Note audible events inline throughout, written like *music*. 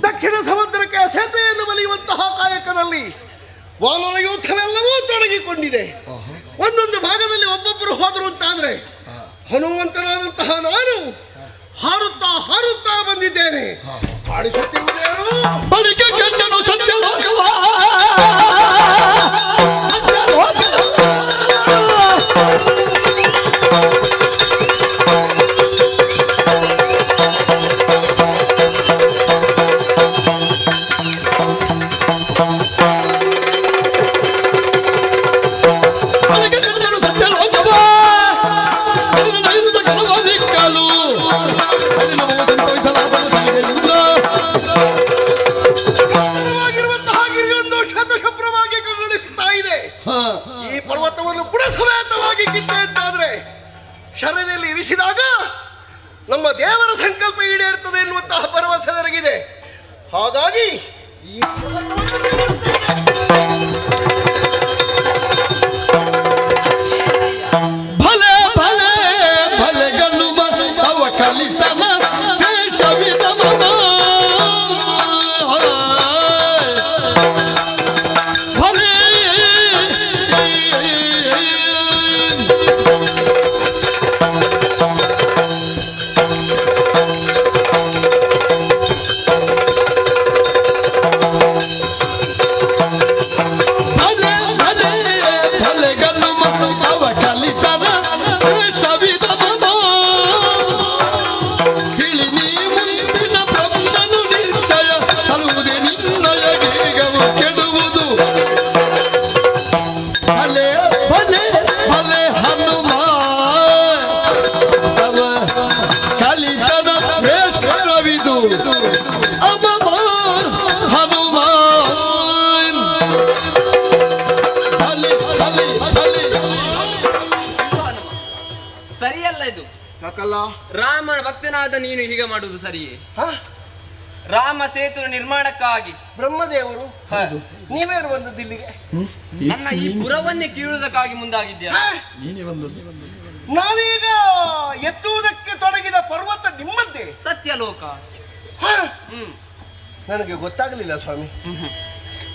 ದಕ್ಷಿಣ ಸಮುದ್ರಕ್ಕೆ ಸೇತುವೆಯನ್ನು ಬಲಿಯುವಂತಹ ಕಾಯಕದಲ್ಲಿ ವಾನರ ಯೂಥವೆಲ್ಲವೂ ತೊಡಗಿಕೊಂಡಿದೆ. ಒಂದೊಂದು ಭಾಗದಲ್ಲಿ ಒಬ್ಬೊಬ್ಬರು ಹೋದರು ಅಂತಾದರೆ ಹನುಮಂತನಾದಂತಹ ನಾನು ಹಾರುತ್ತಾ ಹಾರುತ್ತಾ ಬಂದಿದ್ದೇನೆ. ಆಡಿಸುತ್ತಿರುವುದೇನು ಶರದಲ್ಲಿ ಇರಿಸಿದಾಗ ನಮ್ಮ ದೇವರ ಸಂಕಲ್ಪ ಈಡೇರ್ತದೆ ಎನ್ನುವಂತಹ ಭರವಸೆ ನನಗಿದೆ. ಹಾಗಾಗಿ ಯಾಕಲ್ಲ ರಾಮನ ಭಕ್ತನಾದ ನೀನು ಹೀಗೆ ಮಾಡುವುದು ಸರಿಯೇ? ಹ? ರಾಮ ಸೇತು ನಿರ್ಮಾಣಕ್ಕಾಗಿ. ಬ್ರಹ್ಮದೇವರು? ಹ, ನೀವೇನು ಬಂದದ್ದು ಇಲ್ಲಿಗೆ? ನನ್ನ ಈ ಪುರವನ್ನೇ ಕೀಳುವುದಕ್ಕಾಗಿ ಮುಂದಾಗಿದ್ಯಾ ಹ? ನಾವೀಗ ಎತ್ತುವುದಕ್ಕೆ ತೊಡಗಿದ ಪರ್ವತ ನಿಮ್ಮದ್ದೇ? ಸತ್ಯಲೋಕ. ಹ? ಹ್ಮ್. ನನಗೆ ಗೊತ್ತಾಗಲಿಲ್ಲ ಸ್ವಾಮಿ.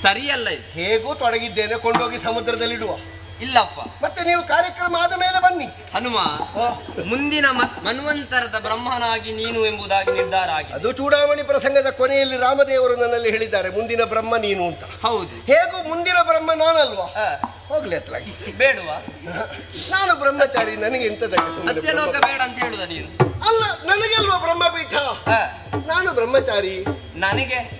ಸರಿಯಲ್ಲ ಇದು. ಹೇಗೂ ತೊಡಗಿದ್ದೇನೆ ಕೊಂಡೋಗಿ ಸಮುದ್ರದಲ್ಲಿಡುವ. ಇಲ್ಲಪ್ಪ. ಮತ್ತೆ ನೀವು ಕಾರ್ಯಕ್ರಮ ಆದ ಮೇಲೆ ಬನ್ನಿ. ಹನುಮ ಮುಂದಿನ ಮನ್ವಂತರದ ಬ್ರಹ್ಮನಾಗಿ ನೀನು ಎಂಬುದಾಗಿ ನಿರ್ಧಾರ ಆಗಿ ಅದು ಚೂಡಾಮಣಿ ಪ್ರಸಂಗದ ಕೊನೆಯಲ್ಲಿ ರಾಮದೇವರು ನನ್ನಲ್ಲಿ ಹೇಳಿದ್ದಾರೆ ಮುಂದಿನ ಬ್ರಹ್ಮ ನೀನು ಅಂತ. ಹೌದು. ಹೇಗೂ ಮುಂದಿನ ಬ್ರಹ್ಮ ನಾನಲ್ವಾ? ಹೋಗ್ಲಿ ಅತ್ಲಾಗಿ. ಬೇಡವಾ. ನಾನು ಬ್ರಹ್ಮಚಾರಿ ನನಗೆ ಸುಮ್ಮನೆ ಸತ್ಯಲೋಕ ಬೇಡ ಅಂತ ಹೇಳುದ ನೀನು? ಅಲ್ಲ ನನಗೆಲ್ವಾ ಬ್ರಹ್ಮಪೀಠ? ಹ, ನಾನು ಬ್ರಹ್ಮಚಾರಿ. ನನಗೆ?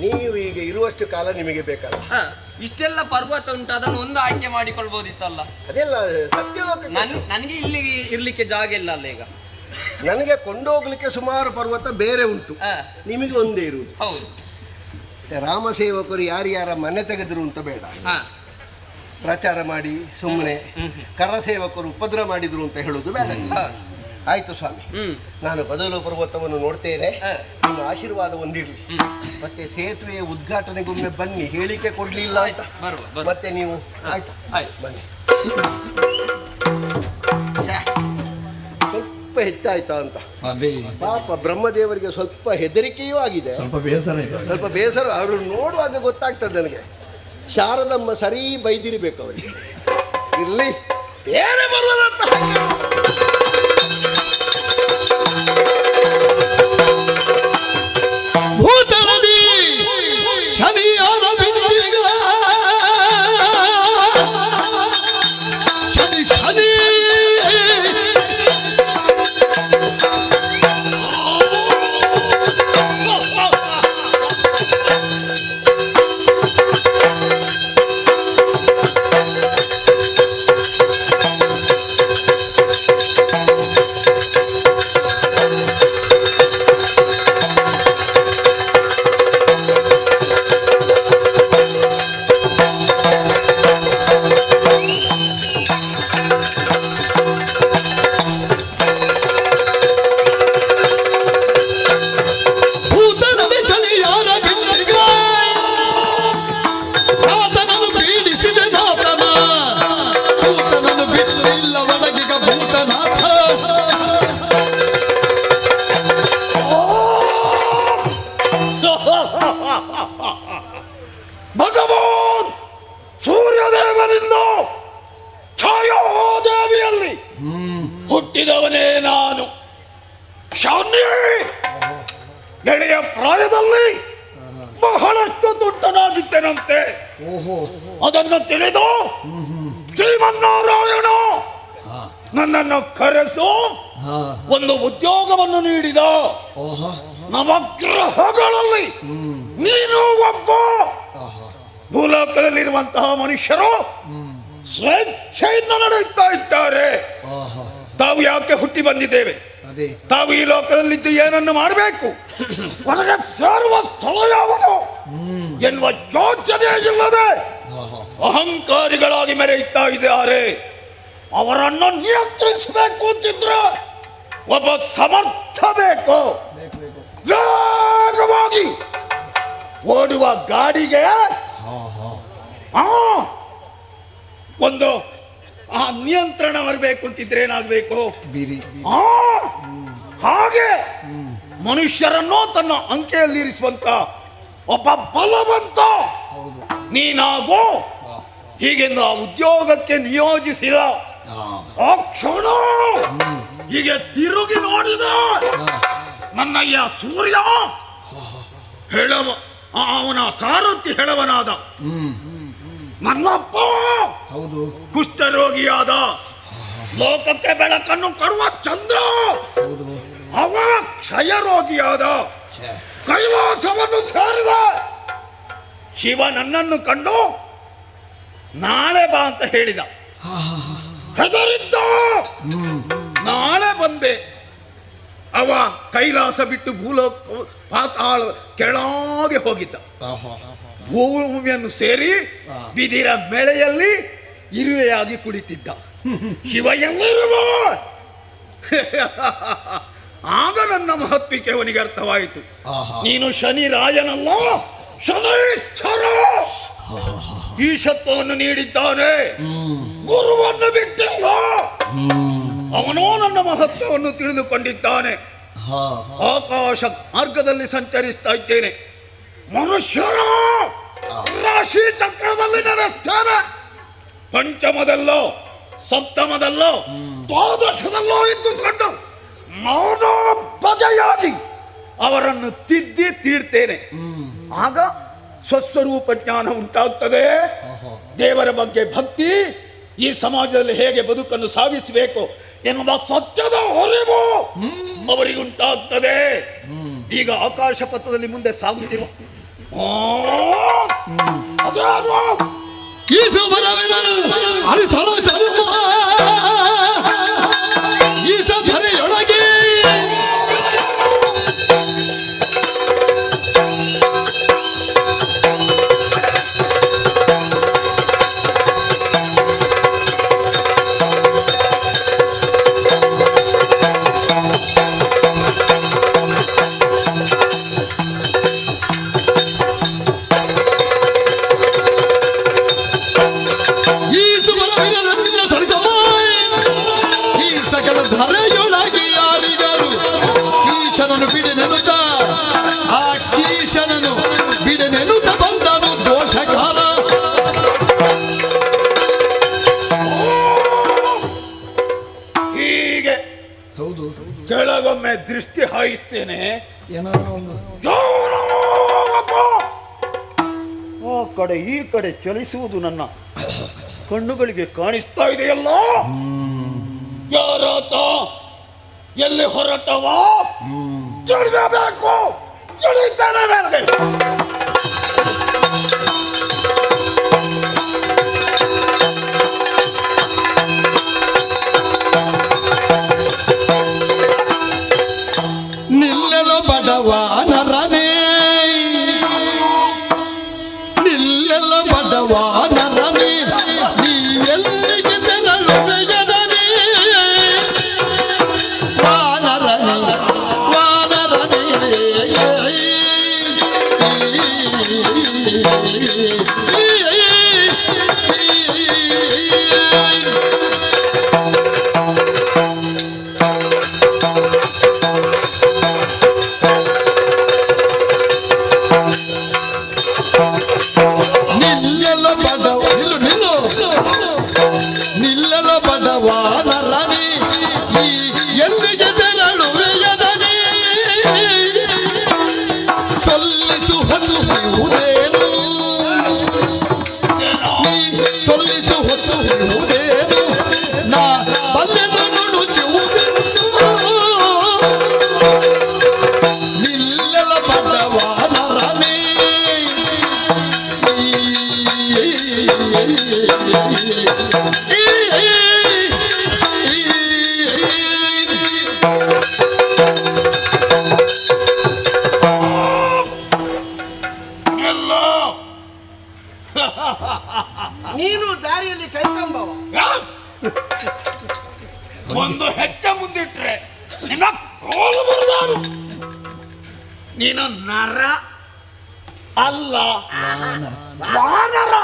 ನೀವು ಈಗ ಇರುವಷ್ಟು ಕಾಲ ನಿಮಗೆ ಬೇಕಲ್ಲ. ಹ, ಇಷ್ಟೆಲ್ಲ ಪರ್ವತ ಉಂಟು ಅದನ್ನು ಒಂದು ಆಯ್ಕೆ ಮಾಡಿಕೊಳ್ಬೋದಿತ್ತಲ್ಲ. ಅದೆಲ್ಲ ಸತ್ಯಲೋಕ ನನ್ ನನಗೆ ಇಲ್ಲಿ ಇರ್ಲಿಕ್ಕೆ ಜಾಗ ಇಲ್ಲ ಅಲ್ಲ ಈಗ. ನನಗೆ ಕೊಂಡೋಗ್ಲಿಕ್ಕೆ ಸುಮಾರು ಪರ್ವತ ಬೇರೆ ಉಂಟು. ಹ, ನಿಮಗೆ ಒಂದೇ ಇರುವುದು. ಹೌದು. ಮತ್ತೆ ರಾಮ ಸೇವಕರು ಯಾರ್ಯಾರ ಮನೆ ತೆಗೆದ್ರು ಅಂತ ಬೇಡ. ಹ, ಪ್ರಚಾರ ಮಾಡಿ ಸುಮ್ಮನೆ ಕರ ಸೇವಕರು ಉಪದ್ರ ಮಾಡಿದ್ರು ಅಂತ ಹೇಳುದು ಬೇಡ. ಹ, ಆಯ್ತು ಸ್ವಾಮಿ. ನಾನು ಬದಲು ಪರ್ವತವನ್ನು ನೋಡ್ತೇನೆ. ನಿಮ್ಮ ಆಶೀರ್ವಾದ ಹೊಂದಿರಲಿ. ಮತ್ತೆ ಸೇತುವೆಯ ಉದ್ಘಾಟನೆಗೊಮ್ಮೆ ಬನ್ನಿ. ಹೇಳಿಕೆ ಕೊಡ್ಲಿಲ್ಲ ಅಂತ. ಮತ್ತೆ ನೀವು ಆಯ್ತು ಆಯ್ತು. ಬನ್ನಿ. ಸ್ವಲ್ಪ ಹೆಚ್ಚಾಯ್ತಾ ಅಂತ. ಪಾಪ ಬ್ರಹ್ಮದೇವರಿಗೆ ಸ್ವಲ್ಪ ಹೆದರಿಕೆಯೂ ಆಗಿದೆ. ಸ್ವಲ್ಪ ಬೇಸರ ಸ್ವಲ್ಪ ಬೇಸರ. ಅವರು ನೋಡುವಾಗ ಗೊತ್ತಾಗ್ತದೆ ನನಗೆ. ಶಾರದಮ್ಮ ಸರಿ ಬೈದಿರಬೇಕು ಅವರಿಗೆ. ಇರಲಿ. ಬೇರೆ ಬರುವುದಂತ Música ನವಗ್ರಹಗಳಲ್ಲಿ ನೀನು ಒಬ್ಬ ಭೂಲೋಕದಲ್ಲಿರುವಂತಹ ಮನುಷ್ಯರು ಸ್ವೇಚ್ಛೆಯಿಂದ ನಡೆಯುತ್ತಾ ಇದ್ದಾರೆ. ತಾವು ಯಾಕೆ ಹುಟ್ಟಿ ಬಂದಿದ್ದೇವೆ? ತಾವು ಈ ಲೋಕದಲ್ಲಿದ್ದು ಏನನ್ನು ಮಾಡಬೇಕು? ಕೊನೆಗೆ ಸೇರುವ ಸ್ಥಳ ಯಾವುದು? ಎನ್ನುವ ಯೋಚನೆ ಇಲ್ಲದೆ ಅಹಂಕಾರಿಗಳಾಗಿ ಮೆರೆಯುತ್ತಾ ಇದ್ದಾರೆ. ಅವರನ್ನು ನಿಯಂತ್ರಿಸಬೇಕು ಅಂತಿದ್ರೆ ಒಬ್ಬ ಸಮರ್ಥ ಬೇಕು. ವೇಗವಾಗಿ ಓಡುವ ಗಾಡಿಗೆ ಒಂದು ಆ ನಿಯಂತ್ರಣ ಬರಬೇಕು ಅಂತಿದ್ರೆ ಏನಾಗಬೇಕು? ಹಾಗೆ ಮನುಷ್ಯರನ್ನು ತನ್ನ ಅಂಕೆಯಲ್ಲಿರಿಸುವಂತ ಒಬ್ಬ ಬಲವಂತ ನೀನಾಗು ಹೀಗೆಂದು ಆ ಉದ್ಯೋಗಕ್ಕೆ ನಿಯೋಜಿಸಿದ ಆ ಕ್ಷಣ ಹೀಗೆ ತಿರುಗಿ ನೋಡಿದ ನನ್ನಯ್ಯ ಸೂರ್ಯ ಹೇಳವ ಅವನ ಸಾರಥಿ ಹೇಳವನಾದ. ನನ್ನಪ್ಪ! ಹೌದು. ಕುಷ್ಠರೋಗಿಯಾದ. ಲೋಕಕ್ಕೆ ಬೆಳಕನ್ನು ಕೊಡುವ ಚಂದ್ರ. ಅವ ಅವ ಕ್ಷಯರೋಗಿಯಾದ. ಕೈಲಾಸವನ್ನು ಸೇರಿದ. ಶಿವ ನನ್ನನ್ನು ಕಂಡು ನಾಳೆ ಬಾ ಅಂತ ಹೇಳಿದ. ಹೆದರಿದ್ದ. ನಾಳೆ ಬಂದೆ. ಅವ ಕೈಲಾಸ ಬಿಟ್ಟು ಭೂಲೋಕ ಪಾತಾಳ ಕೆಳಗೆ ಹೋಗಿದ್ದ. ಭೂಮಿಯನ್ನು ಸೇರಿ ಬಿದಿರ ಮೇಳೆಯಲ್ಲಿ ಇರುವೆಯಾಗಿ ಕುಳಿತಿದ್ದ. ಶಿವ ಎಲ್ಲಿರುವ ಆಗ ನನ್ನ ಮಹತ್ವಕ್ಕೆ ಅವನಿಗೆ ಅರ್ಥವಾಯಿತು. ನೀನು ಶನಿ ರಾಯನಲ್ಲ ಶನೈಶ್ಚರ. ಈಶತ್ವವನ್ನು ನೀಡಿದ್ದಾನೆ. ಗುರುವನ್ನು ಬಿಟ್ಟಿಲ್ಲ. ಅವನೋ ನನ್ನ ಮಹತ್ವವನ್ನು ತಿಳಿದುಕೊಂಡಿದ್ದಾನೆ. ಆಕಾಶ ಮಾರ್ಗದಲ್ಲಿ ಸಂಚರಿಸ್ತಾ ಇದ್ದೇನೆ. ಮನುಷ್ಯರ ರಾಶಿ ಚಕ್ರದಲ್ಲಿ ನನ್ನ ಸ್ಥಾನ ಪಂಚಮದಲ್ಲೋ ಸಪ್ತಮದಲ್ಲೋ ದ್ವಾದಶದಲ್ಲೋ ಇದ್ದುಕೊಂಡು ನಾನಾ ಬಗೆಯಾಗಿ ಅವರನ್ನು ತಿದ್ದಿ ತೀರ್ತೇನೆ. ಆಗ ಸ್ವಸ್ವರೂಪ ಜ್ಞಾನ ಉಂಟಾಗ್ತದೆ. ದೇವರ ಬಗ್ಗೆ ಭಕ್ತಿ ಈ ಸಮಾಜದಲ್ಲಿ ಹೇಗೆ ಬದುಕನ್ನು ಸಾಗಿಸಬೇಕು ಎನ್ನುವ ಸತ್ಯದ ಹೊರೆವು ಅವರಿಗುಂಟಾಗ್ತದೆ. ಈಗ ಆಕಾಶ ಪಥದಲ್ಲಿ ಮುಂದೆ ಸಾಗುತ್ತಿರುವ? ಈ ಅರಿಸಲು ಸಧರೆಯೊಳಗೆ ಕಣ್ಣುಗಳಿಗೆ ಕಾಣಿಸ್ತಾ ಇದೆಯಲ್ಲ? ಯಾರಾತ? ಎಲ್ಲಿ ಹೊರಟವ? ನಿಲ್ಲಲು ತಿಳಿತಾನೆ ವಾನರ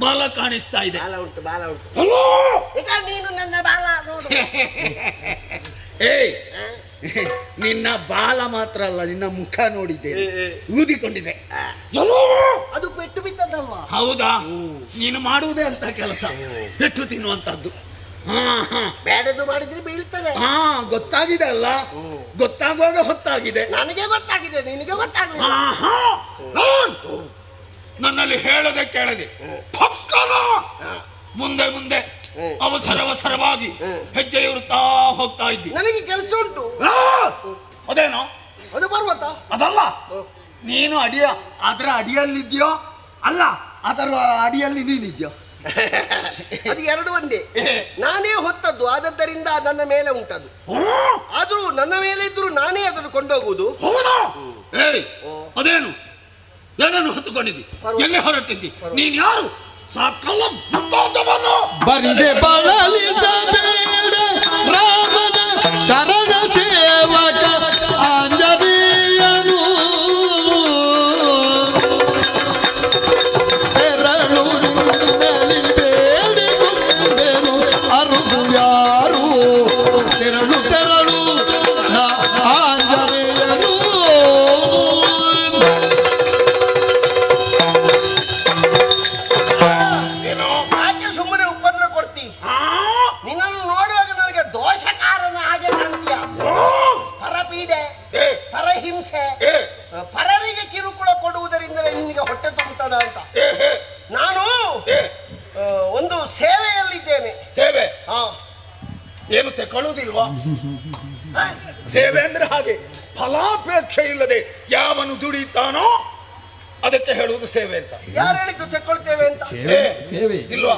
ಬಾಲ ಕಾಣಿಸ್ತಾ ಇದೆ. ಬಾಲ ಉಂಟು ಬಾಲ ಉಂಟು. ಹಲೋ! ಈಗ ನೀನು ನನ್ನ ಬಾಲ ನೋಡು. *laughs* ಏಯ್! ನಿನ್ನ ಬಾಲ ಮಾತ್ರ ಅಲ್ಲ ನಿನ್ನ ಮುಖ ನೋಡಿದೆ ಊದಿಕೊಂಡಿದೆ. ಅದು ಪೆಟ್ಟು ಬಿದ್ದದಲ್ವಾ ಹೌದಾ? ನೀನು ಮಾಡುವುದೇ ಅಂತ ಕೆಲಸ. ಪೆಟ್ಟು ತಿನ್ನುವಂತದ್ದು ಹಾ ಹಾ. ಬೇಡದು ಮಾಡಿದ್ರೆ ಬೀಳ್ತದೆ. ಹಾ ಗೊತ್ತಾಗಿದೆ ಅಲ್ಲ. ಗೊತ್ತಾಗುವಾಗ ಹೊತ್ತಾಗಿದೆ. ನನಗೆ ಗೊತ್ತಾಗಿದೆ ನಿನಗೆ ಗೊತ್ತಾಗಿದೆ ಆಹಾ, ನಾನ್ ನನ್ನಲ್ಲಿ ಹೇಳದೆ ಕೇಳದೆ ಪಕ್ಕನ ಮುಂದೆ ಮುಂದೆ ಅವಸರವಸರವಾಗಿ ಹೆಜ್ಜೆ ಇರುತ್ತಾ ಹೋಗ್ತಾ ಇದ್ದಿ. ನನಗೆ ಕೆಲಸ ಉಂಟು. ಆ, ಅದೇನೋ? ಅದು ಪರ್ವತ. ಅದಲ್ಲ? ನೀನು ಅಡಿಯ ಅದರ ಅಡಿಯಲ್ಲಿದ್ಯೋ ಅಲ್ಲ ಅದರ ಅಡಿಯಲ್ಲಿ ನೀನಿದ್ಯೋ *laughs* ಅದು ಎರಡು ಒಂದೇ. ನಾನೇ ಹೊತ್ತದ್ದು ಆದದ್ದರಿಂದ ನನ್ನ ಮೇಲೆ ಉಂಟದು. ಹ್ಮ್, ಅದು ನನ್ನ ಮೇಲೆ ನಾನೇ ಅದನ್ನು ಕೊಂಡೋಗುವುದು. ಹೌದಾ ಏಯ್ ಅದೇನು? ಏನನ್ನು ಹೊತ್ತುಕೊಂಡಿದ್ದಿ. ಎಲ್ಲಿ ಹೊರಟಿದ್ದಿ? ನೀನ್ ಯಾರು? ಸಾಕಲ್ಲ ಬರಿದೆ ಬಳಲಿಸಬೇಡ ರಾಮನ ಚರಣ ಸೇವಕ. ಆಂಜನೇಯನು ಏನು ತೆಕೊಳ್ಳುವುದಿಲ್ವಾ? ಸೇವೆ ಅಂದ್ರೆ ಹಾಗೆ ಫಲಾಪೇಕ್ಷೆ ಇಲ್ಲದೆ ಯಾವನು ದುಡಿತಾನೋ ಅದಕ್ಕೆ ಹೇಳುವುದು ಸೇವೆ ಅಂತ. ಯಾರು ಹೇಳಿದ್ದು ತೆಕ್ಕೊಳ್ತೇವೆ ಅಂತ? ಸೇವೆ ಸೇವೆ. ಇಲ್ವಾ?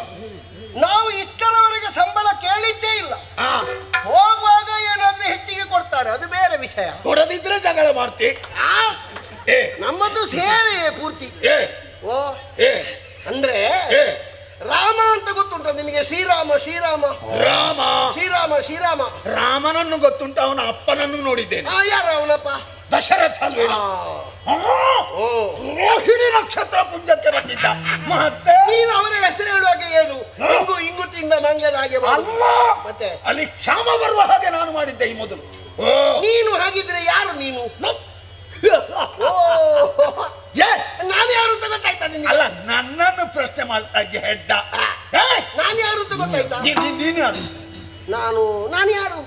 ನಾವು ಇಷ್ಟರವರೆಗೆ ಸಂಬಳ ಕೇಳಿದ್ದೇ ಇಲ್ಲ. ಆ, ಹೋಗುವಾಗ ಏನಾದ್ರೂ ಹೆಚ್ಚಿಗೆ ಕೊಡ್ತಾರೆ ಅದು ಬೇರೆ ವಿಷಯ. ಕೊಡದಿದ್ರೆ ಜಗಳ ಮಾಡ್ತಿ. ಆ, ಏ. ನಮ್ಮದು ಸೇವೆ ಪೂರ್ತಿ. ಏ. ಓ. ಏ. ಅಂದ್ರೆ ಏ. ರಾಮ ಅಂತ ಗೊತ್ತುಂಟ ನಿನಗೆ? ಶ್ರೀರಾಮ ಶ್ರೀರಾಮ. ರಾಮ. ಶ್ರೀರಾಮ ಶ್ರೀರಾಮ. ರಾಮನನ್ನು ಗೊತ್ತುಂಟ ಅವನ ಅಪ್ಪನನ್ನು ನೋಡಿದ್ದೇನೆ. ಆ ಯಾರು ಅವನಪ್ಪ? ದಶರಥ ಅಲ್ವೇನ? ಆ, ರೋಹಿಣಿ ನಕ್ಷತ್ರ ಪುಂಜಕ್ಕೆ ಬಂದಿದ್ದ. ಮತ್ತೆ? ನೀನು ಅವನ ಹೆಸರು ಹೇಳುವಾಗ ಏನು ಇಂಗು ಇಂಗು ತಿಂದ ಹಾಗೆ ಮಾಡು. ಅಲ್ಲ. ಮತ್ತೆ? ಅಲ್ಲಿ ಕ್ಷಾಮ ಬರುವ ಹಾಗೆ ನಾನು ಮಾಡಿದ್ದೆ ಈ ಮೊದಲು. ಓ. ನೀನು ಹಾಗಿದ್ರೆ ಯಾರು ನೀನು. ಓ. ಏ. ನಾನು ಯಾರು ಅಂತ ಗೊತ್ತಾಯ್ತಾ ನಿನಗೆ? ಅಲ್ಲ ನನ್ನನ್ನು ಪ್ರಶ್ನೆ ಮಾಡ್ತಾ ಇದ್ದೆ ಹೆಡ್ಡ ಏ, ನಾನು ಯಾರು ಅಂತ ಗೊತ್ತಾಯ್ತಾ? ನೀನು ಯಾರು? ನಾನು ನಾನು ಯಾರು?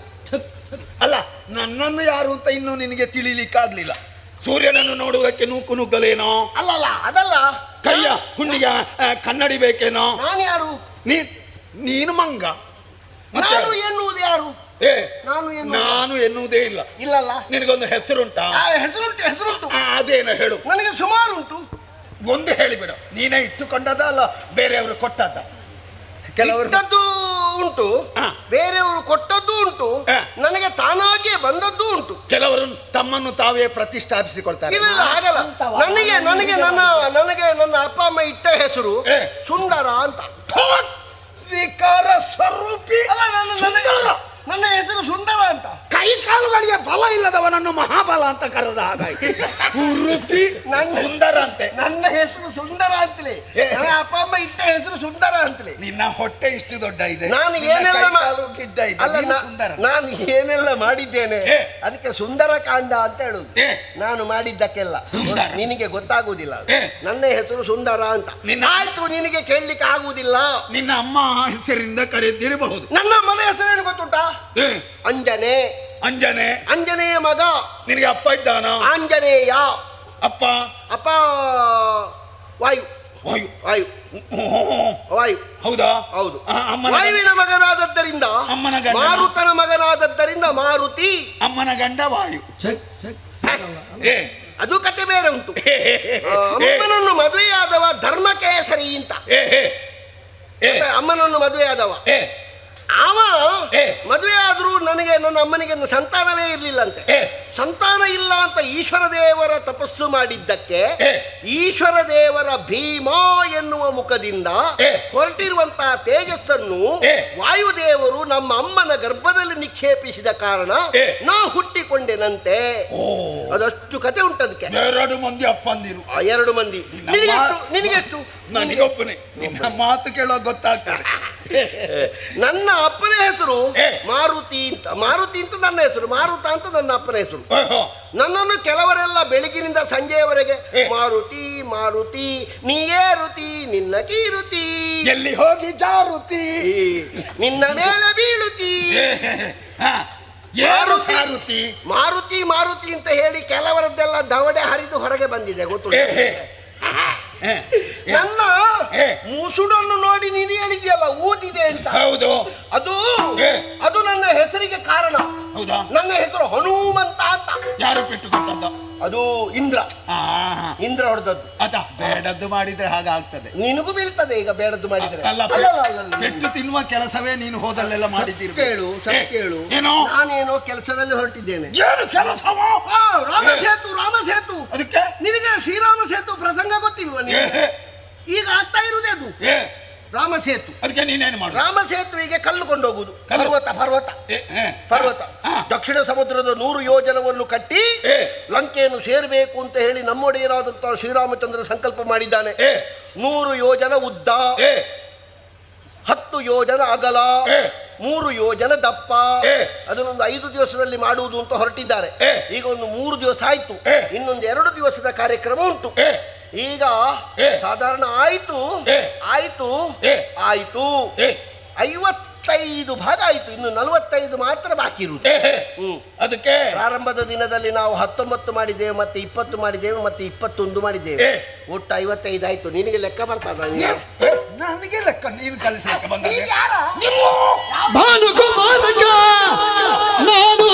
ಅಲ್ಲ ನನ್ನನ್ನು ಯಾರು ಅಂತ ಇನ್ನೂ ನಿನಗೆ ತಿಳಿಲಿಕ್ಕಾಗ್ಲಿಲ್ಲ ಸೂರ್ಯನನ್ನು ನೋಡುವುದಕ್ಕೆ ನೂಕು ನುಗ್ಗಲೇನೋ? ಅಲ್ಲಲ್ಲ ಅದಲ್ಲ. ಕೈಯ ಹುಣ್ಣಿಗೆ ಕನ್ನಡಿ ಬೇಕೇನೋ? ನಾನು ಯಾರು? ನೀ ನೀನು ಮಂಗ. ನಾನು ಎನ್ನುವುದು ಯಾರು? ಏ ನಾನು ನಾನು ಎನ್ನುವುದೇ ಇಲ್ಲ. ಇಲ್ಲಲ್ಲ. ನಿನಗೊಂದು ಹೆಸರುಂಟಾ? ಆ, ಹೆಸರುಂಟು ಹೆಸರುಂಟು. ಅದೇನೋ ಹೇಳು. ನನಗೆ ಸುಮಾರು ಉಂಟು ಒಂದು ಹೇಳಿಬಿಡು ನೀನೇ ಇಟ್ಟುಕೊಂಡದ ಅಲ್ಲ ಬೇರೆಯವರು ಕೊಟ್ಟದ್ದ ಕೆಲವರು ಇಟ್ಟದ್ದು ಉಂಟು ಹಾ. ಬೇರೆಯವರು ಕೊಟ್ಟದ್ದು ಉಂಟು ಹಾ. ನನಗೆ ತಾನಾಗಿಯೇ ಬಂದದ್ದು ಉಂಟು ಕೆಲವರು ತಮ್ಮನ್ನು ತಾವೇ ಪ್ರತಿಷ್ಠಾಪಿಸಿಕೊಳ್ತಾರೆ ಇಲ್ಲ ಇಲ್ಲ ಹಾಗಲ್ಲ ನನಗೆ ನನಗೆ ನನ್ನ ನನಗೆ ನನ್ನ ಅಪ್ಪ ಅಮ್ಮ ಇಟ್ಟ ಹೆಸರು ಏ. ಸುಂದರ ಅಂತ ವಿಕಾರ ಸ್ವರೂಪಿ ಅಲ್ಲ ಸುಂದರ. ನನ್ನ ಹೆಸರು ಸುಂದರ ಅಂತ. ಕ ಕಾಲುಗಳಿಗೆ ಬಲ ಇಲ್ಲದವನನ್ನು ಮಹಾಬಲ ಅಂತ ಕರೆದ ಹಾಗಾಗಿ ಉರುಪಿ ನನ್ನ- ಸುಂದರ ಅಂತೆ. ನನ್ನ ಹೆಸರು ಸುಂದರ ಅಂತಲೇ. ಏ. ನನ್ನ ಅಪ್ಪ ಅಮ್ಮ ಇಟ್ಟ ಹೆಸರು ಸುಂದರ ಅಂತಲೇ. ನಿನ್ನ ಹೊಟ್ಟೆ ಇಷ್ಟು ದೊಡ್ಡ ಇದೆ. ನಾನು ನಿನ್ನ ಏನೆಲ್ಲ ಕೈ ಮಾ- ಕಾಲು ಗಿಡ್ಡ ಇದೆ. ಅಲ್ಲ ನೀನು ನಾ- ಸುಂದರ. ನಾನು ಏನೆಲ್ಲ ಮಾಡಿದ್ದೇನೆ ಏ. ಅದಕ್ಕೆ ಸುಂದರ ಕಾಂಡ ಅಂತ ಹೇಳುದು. ಏ. ನಾನು ಮಾಡಿದ್ದಕ್ಕೆಲ್ಲ. ಸುಂದರ. ನಿನಗೆ ಗೊತ್ತಾಗುವುದಿಲ್ಲ. ಅದು. ಏ. ನನ್ನ ಹೆಸರು ಸುಂದರ ಅಂತ. ನಿನ್ನ- ಆಯ್ತು ನಿನಗೆ ಕೇಳಲಿಕ್ಕೆ ಆಗುವುದಿಲ್ಲ. ನಿನ್ನ ಅಮ್ಮ ಹೆಸರಿಂದ ಕರೆದಿರಬಹುದು. ನನ್ನ ಮನೆ ಹೆಸರೇನು ಗೊತ್ತುಂಟಾ? ಅಂಜನೆ. ಅಂಜನೆ. ಅಂಜನೆಯ ಮಗ. ನಿನಗೆ ಅಪ್ಪ ಇದ್ದಾನ? ಆಂಜನೇಯ. ಅಪ್ಪ? ಅಪ್ಪ ವಾಯು. ವಾಯು. ವಾಯು. ವಾಯು. ಹೌದಾ? ಹೌದು. ಅಮ್ಮನ ವಾಯುವಿನ ಮಗನಾದದ್ದರಿಂದ ಅಮ್ಮನ ಗಂಡ ಮಾರುತನ ಮಗನಾದದ್ದರಿಂದ ಮಾರುತಿ. ಅಮ್ಮನ ಗಂಡ ವಾಯು. ಚೆಕ್ ಚೆಕ್ ಏ. ಅದು ಕತೆ ಬೇರೆ ಉಂಟು. ಅಮ್ಮನನ್ನು ಮದುವೆಯಾದವ ಧರ್ಮಕೇಸರಿ ಅಂತ. ಏ, ಏ, ಏ, ಅಮ್ಮನನ್ನು ಮದುವೆಯಾದವ. ಅವ ಏ. ಮದುವೆ ಆದರೂ ನನಗೆ ನನ್ನ ಅಮ್ಮನಿಗೆ ಸಂತಾನವೇ ಇರಲಿಲ್ಲ ಅಂತೆ ಸಂತಾನ ಇಲ್ಲ ಅಂತ ಈಶ್ವರ ದೇವರ ತಪಸ್ಸು ಮಾಡಿದ್ದಕ್ಕೆ. ಈಶ್ವರ ದೇವರ ಭೀಮಾ ಎನ್ನುವ ಮುಖದಿಂದ. ಹೊರಟಿರುವಂತಹ ತೇಜಸ್ಸನ್ನು. ವಾಯುದೇವರು ನಮ್ಮ ಅಮ್ಮನ ಗರ್ಭದಲ್ಲಿ ನಿಕ್ಷೇಪಿಸಿದ ಕಾರಣ. ನಾ ಹುಟ್ಟಿಕೊಂಡೆನಂತೆ. ಅದಷ್ಟು ಕತೆ ಉಂಟದಕ್ಕೆ ಎರಡು ಮಂದಿ ಅಪ್ಪಂದಿರು. ಎರಡು ಮಂದಿ. ನಿನಗೆ ನಿನಗೆಷ್ಟು ನನಗೊಬ್ಬನೇ. ನಿನ್ನ ಮಾತು ಕೇಳೋ ಗೊತ್ತಾಗ್ತದೆ. ನನ್ನ ಅಪ್ಪನ ಹೆಸರು ಮಾರುತಿ ಅಂತ. ಮಾರುತಿ ಅಂತ ನನ್ನ ಹೆಸರು ಮಾರುತ ಅಂತ ನನ್ನ ಅಪ್ಪನ ಹೆಸರು. ನನ್ನನ್ನು ಕೆಲವರೆಲ್ಲ ಬೆಳಗಿನಿಂದ ಸಂಜೆಯವರೆಗೆ ಮಾರುತಿ ಮಾರುತಿ ನೀಯೇ ರುತಿ ನಿನ್ನ ಕೀರುತಿ ಎಲ್ಲಿ ಹೋಗಿ ಜಾರುತಿ ನಿನ್ನ ಮೇಲೆ ಬೀಳುತಿ. ಯಾರು ಸಾರುತಿ ಮಾರುತಿ ಮಾರುತಿ ಅಂತ ಹೇಳಿ ಕೆಲವರದ್ದೆಲ್ಲ ದವಡೆ ಹರಿದು ಹೊರಗೆ ಬಂದಿದೆ ಗೊತ್ತು ನನ್ನ. ಮುಸುಡನ್ನು ನೋಡಿ ನೀನು ಹೇಳಿದ್ಯಲ್ಲ ಊದಿದೆ ಅಂತ. ಹೌದು. ಅದು ಅದು ನನ್ನ ಹೆಸರಿಗೆ ಕಾರಣ. ಹೌದಾ? ನನ್ನ ಹೆಸರು ಹನುಮಂತ ಅಂತ ಯಾರು ಪೆಟ್ಟು ಕೊಟ್ಟದ್ದು? ಅದು ಇಂದ್ರ. ಇಂದ್ರ ಹೊಡೆದದ್ದು. ಅದ. ಬೇಡದ್ದು ಮಾಡಿದ್ರೆ ಹಾಗಾಗ್ತದೆ. ನಿನಗೂ ಬೀಳ್ತದೆ ಈಗ ಬೇಡದ್ದು ಮಾಡಿದ್ರೆ. ಅಲ್ಲ. ಪೆಟ್ಟು ತಿನ್ನುವ ಕೆಲಸವೇ ನೀನು ಹೋದಲ್ಲೆಲ್ಲ ಮಾಡಿದ್ದೀರಿ. ಕೇಳು ಕೇಳು. ಏನೋ? ನಾನೇನೋ ಕೆಲಸದಲ್ಲಿ ಹೊರಟಿದ್ದೇನೆ. ಏನು ಕೆಲಸವಾ? ಆ, ರಾಮ ಸೇತು ರಾಮ ಸೇತು. ಅದಕ್ಕೆ? ನಿನಗೆ ಶ್ರೀರಾಮ ಸೇತು ಪ್ರಸಂಗ ಗೊತ್ತಿಲ್ವ ಏ, ನಿನಗೆ? ಈಗ ಆಗ್ತಾ ಇರುವುದೇ ಅದು. ಏ, ರಾಮ ಸೇತು. ಅದಕ್ಕೆ ನೀನೇನು ಮಾಡು ರಾಮ ಸೇತುವಿಗೆ ಕಲ್ಲು ಕೊಂಡೋಗುದು ಕಲ್ಲು? ಪರ್ವತ ಪರ್ವತ. ಏ, ಏ, ಪರ್ವತ. ದಕ್ಷಿಣ ಸಮುದ್ರದ ನೂರು ಯೋಜನವನ್ನು ಕಟ್ಟಿ ಏ. ಲಂಕೆಯನ್ನು ಸೇರಬೇಕು ಅಂತ ಹೇಳಿ ನಮ್ಮೊಡೆಯರಾದಂತಹ ಶ್ರೀರಾಮಚಂದ್ರ ಸಂಕಲ್ಪ ಮಾಡಿದ್ದಾನೆ. ಏ, ನೂರು ಯೋಜನ ಉದ್ದ. ಏ, ಹತ್ತು ಯೋಜನ ಅಗಲ. ಏ. ಮೂರು ಯೋಜನ ದಪ್ಪ. ಏ. ಅದನ್ನೊಂದು ಐದು ದಿವಸದಲ್ಲಿ ಮಾಡುವುದು ಅಂತ ಹೊರಟಿದ್ದಾರೆ. ಏ. ಈಗ ಒಂದು ಮೂರು ದಿವಸ ಆಯ್ತು. ಏ. ಇನ್ನೊಂದು ಎರಡು ದಿವಸದ ಕಾರ್ಯಕ್ರಮ ಉಂಟು. ಏ, ಈಗ. ಸಾಧಾರಣ ಆಯ್ತು. ಆಯ್ತು ಆಯ್ತು. ಐವತ್ತೈದು ಭಾಗ ಆಯ್ತು ಇನ್ನು ನಲವತ್ತೈದು ಮಾತ್ರ ಬಾಕಿ ಇರುವುದು. ಹ್ಮ್. ಅದಕ್ಕೆ? ಪ್ರಾರಂಭದ ದಿನದಲ್ಲಿ ನಾವು ಹತ್ತೊಂಬತ್ತು ಮಾಡಿದ್ದೇವೆ ಮತ್ತೆ ಇಪ್ಪತ್ತು ಮಾಡಿದ್ದೇವೆ ಮತ್ತೆ ಇಪ್ಪತ್ತೊಂದು ಮಾಡಿದ್ದೇವೆ. ಒಟ್ಟು ಐವತ್ತೈದು ಆಯ್ತು. ನಿನಗೆ ಲೆಕ್ಕ ಬರ್ತದ ನನಗೆ ಲೆಕ್ಕ ನೀನು ಕಲಿಸಲಿಕ್ಕೆ ಬಂದ ಭಾನುಕುಮಾರಕ ನಾನು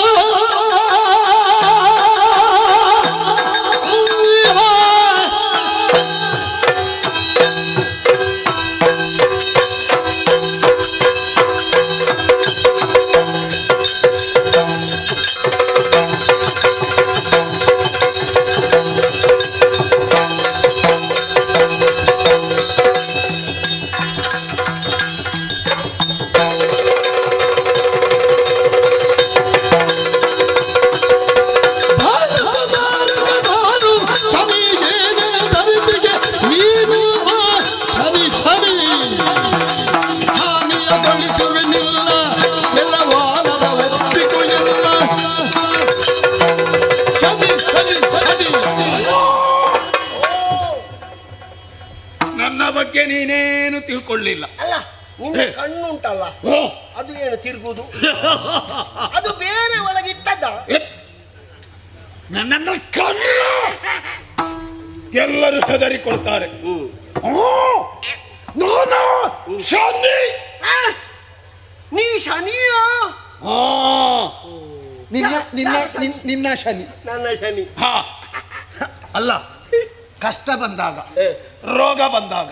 ಶನಿ. ನನ್ನ ಶನಿ. ಹಾ. ಅಲ್ಲ ಕಷ್ಟ ಬಂದಾಗ ರೋಗ ಬಂದಾಗ.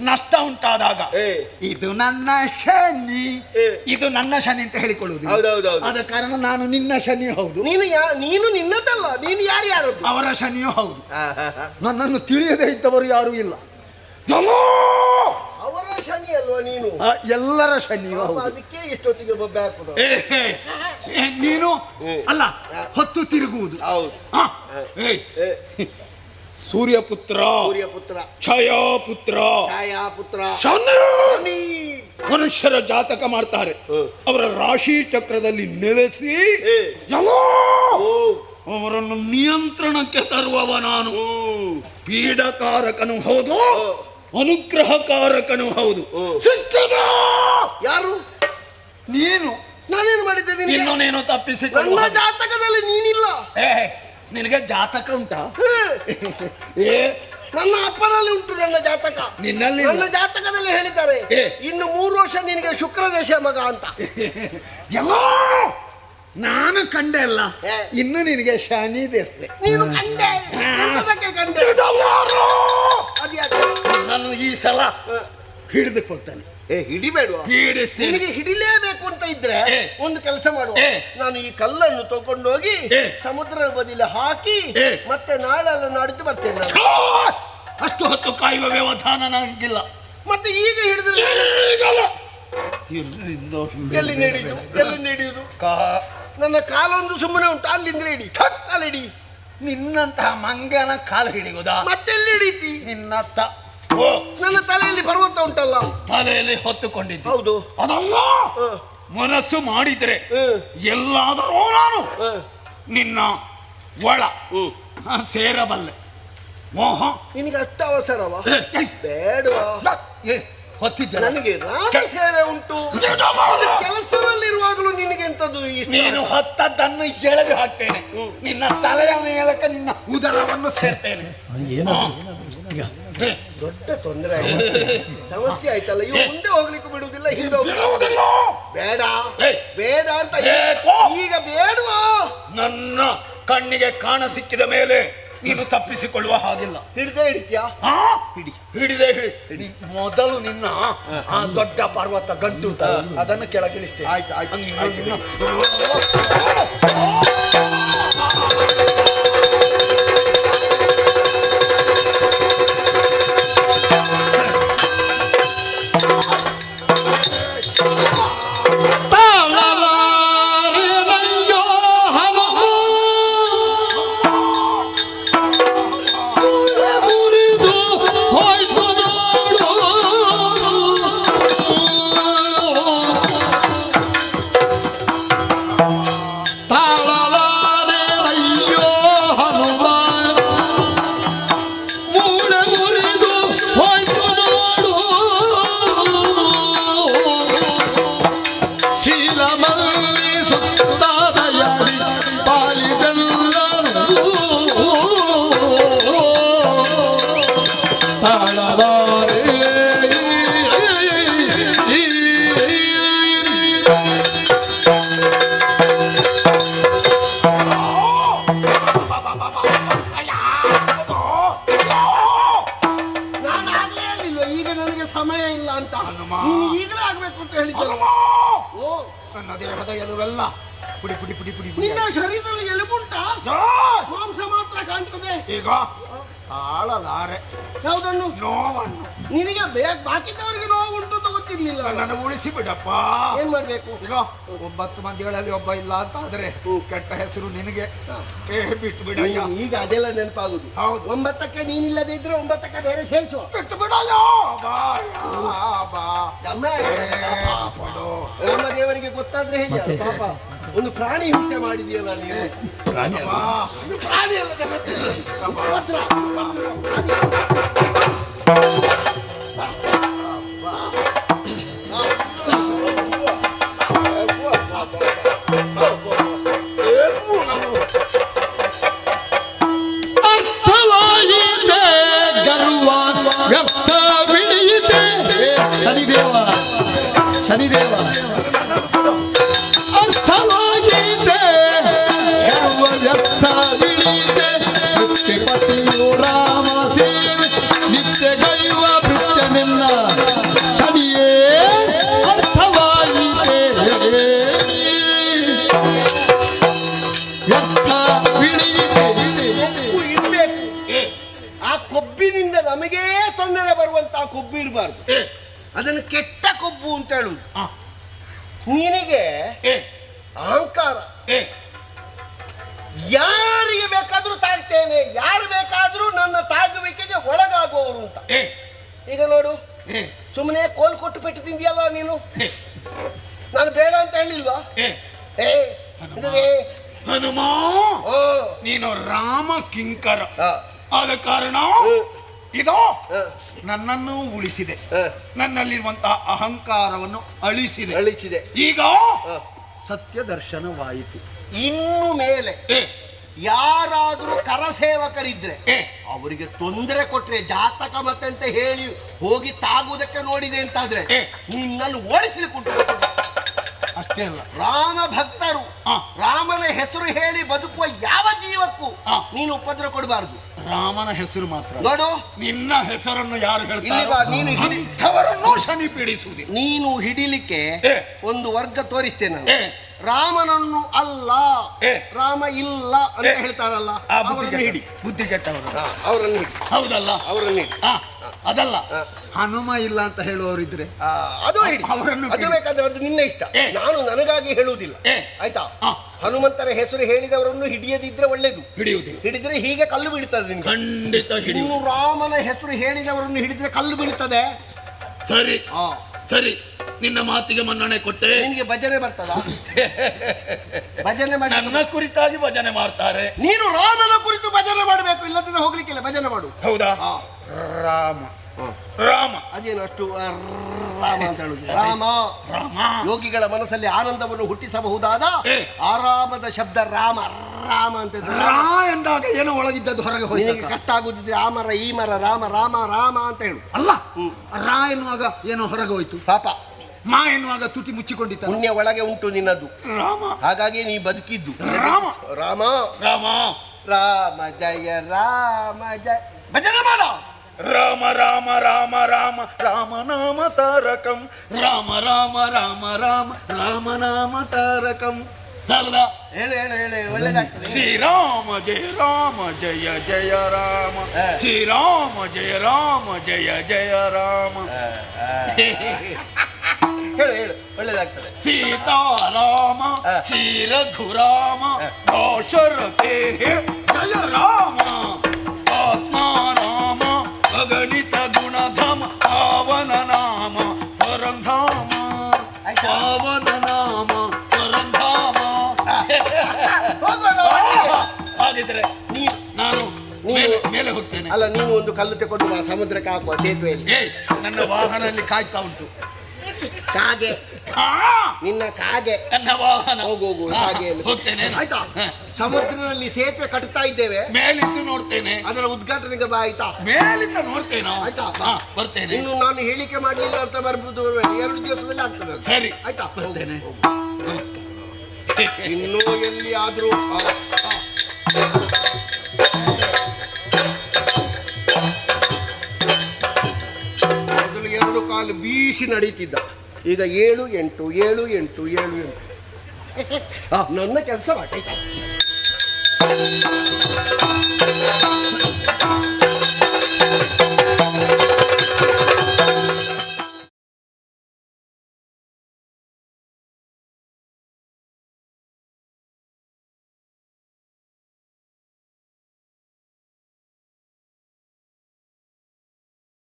ನಷ್ಟ ಉಂಟಾದಾಗ. ಇದು ನನ್ನ ಶನಿ. ಇದು ನನ್ನ ಶನಿ ಅಂತ ಹೇಳಿಕೊಳ್ಳುವುದು ಹೌದು ಆದ ಕಾರಣ ನಾನು ನಿನ್ನ ಶನಿ ಹೌದು. ನೀನು ನೀನು ನಿನ್ನದಲ್ಲ ನೀನು ಯಾರು ಯಾರು? ಅವರ ಶನಿಯೂ ಹೌದು. ನನ್ನನ್ನು ತಿಳಿಯದೇ ಇದ್ದವರು ಯಾರೂ ಇಲ್ಲ. ಅವರ ಶನಿ ಅಲ್ವಾ ನೀನು? ಎಲ್ಲರ ಶನಿಯೂ ಅದಕ್ಕೆ ಎಷ್ಟೊತ್ತಿಗೆ ಏ, ಏ, ಏ, ನೀನು. ಅಲ್ಲ ಹೊತ್ತು ತಿರುಗುವುದು. ಹೌದು. ಆ, ಏಯ್, ಏ, ಸೂರ್ಯಪುತ್ರ. ಸೂರ್ಯಪುತ್ರ. ಛಾಯಾಪುತ್ರ. ಛಾಯಾಪುತ್ರ. ಶನಿ. ಶನಿ. ಮನುಷ್ಯರ ಜಾತಕ ಮಾಡ್ತಾರೆ. ಹ್ಮ್. ಅವರ ರಾಶಿ ಚಕ್ರದಲ್ಲಿ ನೆಲೆಸಿ ಏ. ಎಲ್ಲೋ ಓ. ಅವರನ್ನು ನಿಯಂತ್ರಣಕ್ಕೆ ತರುವವ ನಾನು. ಪೀಡಕಾರಕನು ಹೌದು. ಅನುಗ್ರಹಕಾರಕನು ಹೌದು. ಹ್ಮ್. ಸಿಕ್ಕಿದ. ಯಾರು? ನೀನು. ನಾನೇನು ಮಾಡಿದ್ದೆ ನಿನಗೆ? ನೀನು ನನ್ನ ಜಾತಕದಲ್ಲಿ ನೀನಿಲ್ಲ. ಏ ನಿನಗೆ ಜಾತಕ ಉಂಟ? ಏ ನನ್ನ ಅಪ್ಪನಲ್ಲಿ ಉಂಟು ನನ್ನ ಜಾತಕ. ನಿನ್ನಲ್ಲಿ ನನ್ನ ಜಾತಕದಲ್ಲಿ ಹೇಳಿದ್ದಾರೆ ಏ. ಇನ್ನು ಮೂರು ವರ್ಷ ನಿನಗೆ ಶುಕ್ರ ದೇಶ ಮಗ ಅಂತ. ಎಲ್ಲ ನಾನು ಕಂಡೆ ಅಲ್ಲ ಏ. ಇನ್ನು ನಿನಗೆ ಶನಿ ದೇಶೆ ನೀನು ಕಂಡೆ. ಎಂತದಕ್ಕೆ ಕಂಡೆ? ಅದ್ಯಾಕೆ? ನಾನು ಈ ಸಲ ಹಿಡಿದು ಕೊಡ್ತೇನೆ. ಏ ಹಿಡಿಬೇಡುವ. ಹಿಡಿಸ್ತೇನೆ. ನಿನಗೆ ಹಿಡಿಲೇಬೇಕು ಅಂತ ಇದ್ರೆ ಏ. ಒಂದು ಕೆಲಸ ಮಾಡುವ. ಏ. ನಾನು ಈ ಕಲ್ಲನ್ನು ತಗೊಂಡೋಗಿ ಏ. ಸಮುದ್ರದ ಬದಿಲಿ ಹಾಕಿ ಏ. ಮತ್ತೆ ನಾಳೆ ಅಲ್ಲ ನಾಡಿದ್ದು ಬರ್ತೇನೆ ನಾನು. ಛಾ! ಅಷ್ಟು ಹೊತ್ತು ಕಾಯುವ ವ್ಯವಧಾನ ನನಗಿಲ್ಲ. ಮತ್ತೆ ಈಗ ಹಿಡಿದ್ರೆ ಈಗಲ್ಲ. ಎಲ್ಲಿಂದ ಎಲ್ಲಿಂದ ಹಿಡಿದು ಎಲ್ಲಿಂದ ಹಿಡಿಯುದು ಕಾ- ನನ್ನ ಕಾಲೊಂದು ಸುಮ್ಮನೆ ಉಂಟು. ಅಲ್ಲಿಂದ ಹಿಡಿ. ಅಲ್ಲಿ ಹಿಡಿ ನಿನ್ನಂತಹ ಮಂಗನ ಕಾಲ ಹಿಡಿಯುವುದಾ? ಮತ್ತೆಲ್ಲಿ ಹಿಡಿತಿ? ನಿನ್ನ ತ ಓ ನನ್ನ ತಲೆಯಲ್ಲಿ ಪರ್ವತ ಉಂಟಲ್ಲ? ತಲೆಯಲ್ಲಿ ಹೊತ್ತುಕೊಂಡಿದ್ದೆ. ಹೌದು. ಅದಲ್ಲ? ಮನಸ್ಸು ಮಾಡಿದರೆ ಎಲ್ಲಾದರೂ ನಾನು ನಿನ್ನ ಒಳ. ಸೇರಬಲ್ಲೆ. ಮೋಹ ನಿನಗೆ ಅಷ್ಟು ಅವಸರವ? ಬೇಡವಾ? ಏ, ಹೊತ್ತಿದ್ದೆ ನನಗೆ ರಾಮ ಸೇವೆ ಉಂಟು. ಕೆಲಸದಲ್ಲಿರುವಾಗಲೂ ನಿನಗೆ ಎಂತದ್ದು ನೀನು ಹೊತ್ತದ್ದನ್ನು ಎಳೆದು ಹಾಕ್ತೇನೆ. ನಿನ್ನ ತಲೆಯ ಮೇಲಕ್ಕೆ ನಿನ್ನ ಉದರವನ್ನು ಸೇರ್ತೇನೆ. ದೊಡ್ಡ ತೊಂದರೆ ಸಮಸ್ಯೆ ಆಯ್ತಲ್ಲ ಇವು ಮುಂದೆ ಹೋಗ್ಲಿಕ್ಕೂ ಬಿಡುವುದಿಲ್ಲ ಹಿಂದೆ ಹೋಗ್ಲಿಕ್ಕೂ ಬೇಡ. ಬೇಡ ಅಂತ? ಈಗ ಬೇಡವಾ. ನನ್ನ ಕಣ್ಣಿಗೆ ಕಾಣ ಸಿಕ್ಕಿದ ಮೇಲೆ ನೀನು ತಪ್ಪಿಸಿಕೊಳ್ಳುವ ಹಾಗಿಲ್ಲ. ಹಿಡಿದೇ ಹಿಡಿತ್ಯಾ? ಹಿಡಿ. ಹಿಡಿದೆ ಹಿಡಿ. ಮೊದಲು ನಿನ್ನ ಆ ದೊಡ್ಡ ಪರ್ವತ ಗಂಟು ಅದನ್ನು ಕೆಳಗಿಳಿಸ್ತೇನೆ. ಆಯ್ತು, ಆಯ್ತು, ಅಂತ. ನೀನು ಈಗಲೇ ಆಗ್ಬೇಕು ಅಂತ ಹೇಳಿದ್ರು ಓ. ನನ್ನ ದೇಹದ ಎಲುವೆಲ್ಲ ಪುಡಿ ಪುಡಿ ಪುಡಿ ಪುಡಿ ಪುಡಿ. ನಿನ್ನ ಶರೀರದಲ್ಲಿ ಎಲುಬುಂಟ? ಮಾಂಸ ಮಾತ್ರ ಕಾಣ್ತದೆ. ಈಗ ಆಳಲಾರೆ ಯಾವುದನ್ನು? ನೋವನ್ನು. ನಿನಗೆ ಬೇಗ ಬಾಕಿದವರಿಗೆ ನೋವು ಉಂಟು ಅಂತ ಗೊತ್ತಿರ್ಲಿಲ್ಲ ನನ್ನ ಉಳಿಸಿ ಬಿಡಪ್ಪ. ಏನ್ ಮಾಡ್ಬೇಕು? ಈಗ ಒಂಬತ್ತು ಮಂದಿಗಳಲ್ಲಿ ಒಬ್ಬ ಇಲ್ಲ ಅಂತ ಆದ್ರೆ ಕೆಟ್ಟ ಹೆಸರು ನಿನಗೆ. ಏ ಬಿಟ್ಟು ಬಿಡ ಈಗ ಅದೆಲ್ಲ ನೆನಪಾಗುದು. ಹೌದು. ಒಂಬತ್ತಕ್ಕೆ ನೀನಿಲ್ಲದೆ ಇದ್ರೆ ಒಂಬತ್ತಕ್ಕೆ ಬೇರೆ ಸೇರಿಸು. ಬಿಟ್ಟು ಬಿಡಲ್ಲೇವರಿಗೆ ಏ, ಬಿಡು. ಗೊತ್ತಾದ್ರೆ ಹೇಳಿ ಅಲ್ಲ ಪಾಪ ಒಂದು ಪ್ರಾಣಿ ಹಿಂಸೆ ಮಾಡಿದೆಯಲ್ಲ ನೀನು? ಪ್ರಾಣಿ ಇದು ಪ್ರಾಣಿ ಅಲ್ಲ ನೀನು ರಾಮ ಕಿಂಕರ. ಆ, ಆದ ಕಾರಣ ಇದು ನನ್ನನ್ನು ಉಳಿಸಿದೆ. ನನ್ನಲ್ಲಿರುವಂತಹ ಅಹಂಕಾರವನ್ನು ಅಳಿಸಿದೆ. ಅಳಿಸಿದೆ. ಈಗ. ಸತ್ಯ ದರ್ಶನವಾಯಿತು ಇನ್ನು ಮೇಲೆ ಯಾರಾದರೂ ಕರಸೇವಕರಿದ್ರೆ ಅವರಿಗೆ ತೊಂದರೆ ಕೊಟ್ರೆ ಜಾತಕ ಮತ್ತೆ ಅಂತ ಹೇಳಿ ಹೋಗಿ ತಾಗುವುದಕ್ಕೆ ನೋಡಿದೆ ಅಂತಾದ್ರೆ ನಿನ್ನಲ್ಲಿ ನಿನ್ನನ್ನು ಓಡಿಸಲಿಕ್ಕೆ ಅಷ್ಟೇ ಅಲ್ಲ ರಾಮ ಭಕ್ತರು. ರಾಮನ ಹೆಸರು ಹೇಳಿ ಬದುಕುವ ಯಾವ ಜೀವಕ್ಕೂ. ನೀನು ಉಪದ್ರ ಕೊಡಬಾರದು. ರಾಮನ ಹೆಸರು ಮಾತ್ರ. ನೋಡು. ನಿನ್ನ ಹೆಸರನ್ನು ಯಾರು ಹೇಳ್ತಾರೆ? ನೀನು ಹಿಡಿ- ಶನಿ ಪೀಡಿಸುವುದಿಲ್ಲ ನೀನು ಹಿಡಿಲಿಕ್ಕೆ ಒಂದು ವರ್ಗ ತೋರಿಸ್ತೇನೆ ನಾನು. ರಾಮನನ್ನು ಅಲ್ಲ. ರಾಮ ಇಲ್ಲ ಅಂತ ಹೇಳ್ತಾರಲ್ಲ. ಅವರನ್ನು ಹಿಡಿ ಬುದ್ಧಿ ಕೆಟ್ಟವರು ಅವರನ್ನು ಹಿಡಿ ಹೌದಲ್ಲ? ಅವರನ್ನು ಹಿಡಿ ಆ, ಅದಲ್ಲ? ಹನುಮ ಇಲ್ಲ ಅಂತ ಹೇಳುವವರಿದ್ರೆ? ಆ, ಅದು ಹಿಡಿ ಅವರನ್ನು ಅದು. ಬೇಕಾದ್ರೆ ಅದು ನಿನ್ನ ಇಷ್ಟ. ನಾನು ನನಗಾಗಿ ಹೇಳುವುದಿಲ್ಲ. ಆಯ್ತಾ? ಆ. ಹನುಮಂತರ ಹೆಸರು ಹೇಳಿದವರನ್ನು ಹಿಡಿಯದಿದ್ರೆ ಒಳ್ಳೇದು. ಹಿಡಿಯುವುದಿಲ್ಲ. ಹಿಡಿದ್ರೆ ಹೀಗೆ ಕಲ್ಲು ಬೀಳ್ತದೆ ಖಂಡಿತ ಹಿಡಿಯು ರಾಮನ ಹೆಸರು ಹೇಳಿದವರನ್ನು ಹಿಡಿದ್ರೆ ಕಲ್ಲು ಬೀಳ್ತದೆ. ಸರಿ. ಆ, ಸರಿ. ನಿನ್ನ ಮಾತಿಗೆ ಮನ್ನಣೆ ಕೊಟ್ಟೆ. ನಿನ್ಗೆ ಭಜನೆ ಬರ್ತದ? ಭಜನೆ ಮಾಡಿ ನನ್ನ ಕುರಿತಾಗಿ ಭಜನೆ ಮಾಡ್ತಾರೆ. ನೀನು ರಾಮನ ಕುರಿತು ಭಜನೆ ಮಾಡಬೇಕು ಇಲ್ಲದ್ರೆ ಹೋಗ್ಲಿಕ್ಕಿಲ್ಲ ಭಜನೆ ಮಾಡು. ಹೌದಾ? ರಾಮ. ರಾಮ. ಅದೇನು ಅಷ್ಟು ರಾಮ ಅಂತ ಹೇಳುದು? ರಾಮ. ರಾಮ. ಯೋಗಿಗಳ ಮನಸ್ಸಲ್ಲಿ ಆನಂದವನ್ನು ಹುಟ್ಟಿಸಬಹುದಾದ ಆರಾಮದ ಶಬ್ದ ರಾಮ ರಾಮ ಅಂತ ರಾ ಎಂದಾಗ ಏನೋ ಒಳಗಿದ್ದದ್ದು ಹೊರಗೆ ಹೋಗಿ ಕಷ್ಟ ಆಗುದಿದ್ರೆ ಆ ಮರ ಈ ಮರ ರಾಮ ರಾಮ ರಾಮ ಅಂತ ಹೇಳು. ಅಲ್ಲ ರಾ ಎನ್ನುವಾಗ ಏನೋ ಹೊರಗೆ ಹೋಯ್ತು. ಪಾಪ. ಮಾ ಎನ್ನುವಾಗ ತುಟಿ ಮುಚ್ಚಿಕೊಂಡಿತ್ತ ಪುಣ್ಯ ಒಳಗೆ ಉಂಟು ನಿನ್ನದು. ರಾಮ. ಹಾಗಾಗಿ ನೀ ಬದುಕಿದ್ದು. ರಾಮ. ರಾಮ. ರಾಮ. ರಾಮ ಜಯ ರಾಮ ಜಯ. ಭಜನೆ ಮಾಡ. ರಾಮ ರಾಮ ರಾಮ ರಾಮ ರಾಮ ನಾಮ ತಾರಕಂ. ರಾಮ ರಾಮ ರಾಮ ರಾಮ ರಾಮ ನಾಮ ತಾರಕಂ. ಸಾಲದ? ಹೇಳು ಹೇಳು ಹೇಳು ಒಳ್ಳೇದಾಗ್ತದೆ. ಶ್ರೀರಾಮ ಜಯ ರಾಮ ಜಯ ಜಯ ರಾಮ. ಹಾ. ಶ್ರೀರಾಮ ಜಯ ರಾಮ ಜಯ ಜಯ ರಾಮ. *laughs* ಹೇಳು ಹೇಳು ಒಳ್ಳೇದಾಗ್ತದೆ. ಸೀತಾರಾಮ. ಶ್ರೀ ರಘುರಾಮ ದಶರಥೇ ಜಯ ರಾಮ ಆತ್ಮಾರಾಮ ಅಗಣಿತ ಗುಣಧಾಮ ಪಾವನ ನಾಮ ಪರಂಧಾಮ? ಪಾವನ ನಾಮ ಪರಂಧಾಮ ಹಾಗಿದ್ರೆ ನೀ ನಾನು ಮೇಲೆ ಮೇಲೆ ಹೋಗ್ತೇನೆ. ಅಲ್ಲ ನೀವು ಒಂದು ಕಲ್ಲು ತೆಕೊಂಡು ಸಮುದ್ರಕ್ಕೆ ಹಾಕುವ ಸೇತುವೆಯಲ್ಲಿ. ನನ್ನ ವಾಹನದಲ್ಲಿ ಕಾಯ್ತಾ ಉಂಟು. ಕಾಗೆ. ನಿನ್ನ ಕಾಗೆ. ಹೋಗು ಹೋಗು ಹಾ, ಹೋಗ್ತೇನೆ. ಆಯ್ತಾ? ಸಮುದ್ರದಲ್ಲಿ ಸೇತುವೆ ಕಟ್ತಾ ಇದ್ದೇವೆ. ಮೇಲಿಂದ ನೋಡ್ತೇನೆ. ಅದರ ಉದ್ಘಾಟನೆಗೆ ಬಾ ಆಯ್ತಾ? ಮೇಲಿಂದ ನೋಡ್ತೇನೆ ಆಯ್ತಾ? ಬಾ ಬರ್ತೇನೆ. ಇನ್ನು ನಾನು ಹೇಳಿಕೆ ಮಾಡಲಿಲ್ಲ ಅಂತ ಬರ್ಬೋದು. ಎರಡು ದಿವಸದಲ್ಲಿ ಆಗ್ತದೆ ಸರಿ. ಆಯ್ತಾ? ಬರ್ತೇನೆ. ನಮಸ್ಕಾರ. ಇನ್ನೂ ಎಲ್ಲಿ ಆದ್ರೂ ಕಾಲು ಬೀಸಿ ನಡೀತಿದ್ದ. ಈಗ ಏಳು ಎಂಟು ಏಳು ಎಂಟು ಏಳು ಎಂಟು. ನನ್ನ ಕೆಲಸ